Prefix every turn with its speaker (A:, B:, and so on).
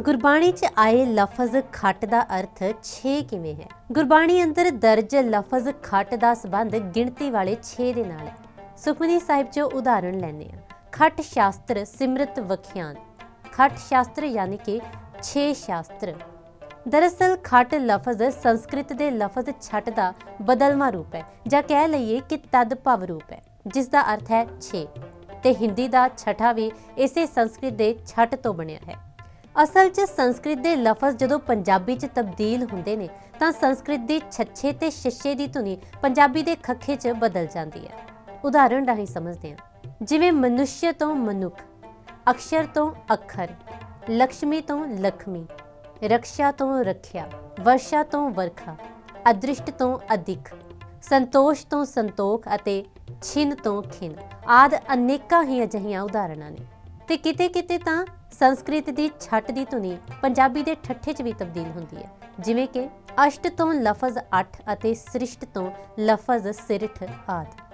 A: ਗੁਰਬਾਣੀ 'ਚ ਆਏ ਲਫ਼ਜ਼ ਖੱਟ ਦਾ ਅਰਥ 6 ਕਿਵੇਂ ਹੈ? ਗੁਰਬਾਣੀ ਅੰਦਰ ਦਰਜ ਲਫ਼ਜ਼ ਖੱਟ ਦਾ ਸੰਬੰਧ ਗਿਣਤੀ ਵਾਲੇ 6 ਦੇ ਨਾਲ ਹੈ। ਸੁਖਮਨੀ ਸਾਹਿਬ 'ਚੋਂ ਉਦਾਹਰਣ ਲੈਂਦੇ ਹਾਂ। ਖੱਟ ਸ਼ਾਸਤਰ ਸਿਮਰਤ ਵਖਿਆਨ। ਖੱਟ ਸ਼ਾਸਤਰ ਯਾਨੀ ਕਿ 6 ਸ਼ਾਸਤਰ। ਦਰਅਸਲ ਖੱਟ ਲਫ਼ਜ਼ ਸੰਸਕ੍ਰਿਤ ਦੇ ਲਫ਼ਜ਼ ਛੱਟ ਦਾ ਬਦਲਵਾਂ ਰੂਪ ਹੈ ਜਾਂ ਕਹਿ ਲਈਏ ਕਿ ਤਦ ਭਵ ਰੂਪ ਹੈ, ਜਿਸ ਦਾ ਅਰਥ ਹੈ 6 ਤੇ ਹਿੰਦੀ ਦਾ ਛਠਾ ਵੀ ਇਸੇ ਸੰਸਕ੍ਰਿਤ ਦੇ ਛੱਟ ਤੋਂ ਬਣਿਆ ਹੈ। ਅਸਲ 'ਚ ਸੰਸਕ੍ਰਿਤ ਦੇ ਲਫ਼ਜ਼ ਜਦੋਂ ਪੰਜਾਬੀ 'ਚ ਤਬਦੀਲ ਹੁੰਦੇ ਨੇ, ਤਾਂ ਸੰਸਕ੍ਰਿਤ ਦੀ ਛੱਛੇ ਤੇ ਛੱਛੇ ਦੀ ਧੁਨੀ ਪੰਜਾਬੀ ਦੇ ਖੱਖੇ 'ਚ ਬਦਲ ਜਾਂਦੀ ਹੈ। ਉਦਾਹਰਣ ਰਾਹੀਂ ਸਮਝਦੇ ਹਾਂ। ਜਿਵੇਂ ਮਨੁੱਖ ਤੋਂ ਮਨੁੱਖ, ਅਕਸ਼ਰ ਤੋਂ ਅੱਖਰ ਲక్ష్ਮੀ ਤੋਂ ਲਖਮੀ, ਰਕਸ਼ਾ ਤੋਂ ਰੱਖਿਆ, ਵਰਸ਼ਾ ਤੋਂ ਵਰਖਾ, ਅਦ੍ਰਿਸ਼ਟ ਤੋਂ ਅਧਿਕ, ਸੰਤੋਸ਼ ਤੋਂ ਸੰਤੋਖ ਅਤੇ ਛਿਨ ਤੋਂ ਖਿਨ ਆਦ ਅਨੇਕਾਂ ਹੀ ਅਜਿਹੀਆਂ ਉਦਾਹਰਣਾਂ ਨੇ। ਤੇ ਕਿਤੇ ਕਿਤੇ ਤਾਂ ਸੰਸਕ੍ਰਿਤ ਦੀ ਛੱਟ ਦੀ ਧੁਨੀ ਪੰਜਾਬੀ ਦੇ ਠੱਠੇ 'ਚ ਵੀ ਤਬਦੀਲ ਹੁੰਦੀ ਹੈ। ਜਿਵੇਂ ਕਿ ਅਸ਼ਟ ਤੋਂ ਲਫ਼ਜ਼ 8 ਅਤੇ ਸ੍ਰਿਸ਼ਟ ਤੋਂ ਲਫ਼ਜ਼ ਸਿਰਠ ਆਦਿ।